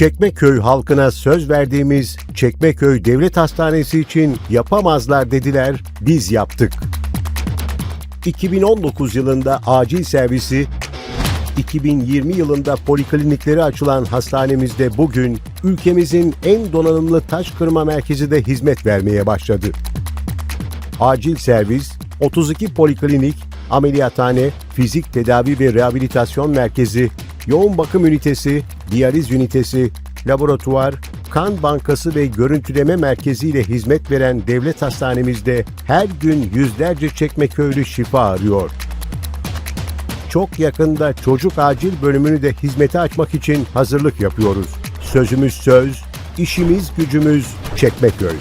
Çekmeköy halkına söz verdiğimiz Çekmeköy Devlet Hastanesi için yapamazlar dediler, biz yaptık. 2019 yılında acil servisi, 2020 yılında poliklinikleri açılan hastanemizde bugün ülkemizin en donanımlı taş kırma merkezi de hizmet vermeye başladı. Acil servis, 32 poliklinik, ameliyathane, fizik tedavi ve rehabilitasyon merkezi, yoğun bakım ünitesi, diyaliz ünitesi, laboratuvar, kan bankası ve görüntüleme merkezi ile hizmet veren devlet hastanemizde her gün yüzlerce çekmeköylü şifa arıyor. Çok yakında çocuk acil bölümünü de hizmete açmak için hazırlık yapıyoruz. Sözümüz söz, işimiz gücümüz Çekmeköy.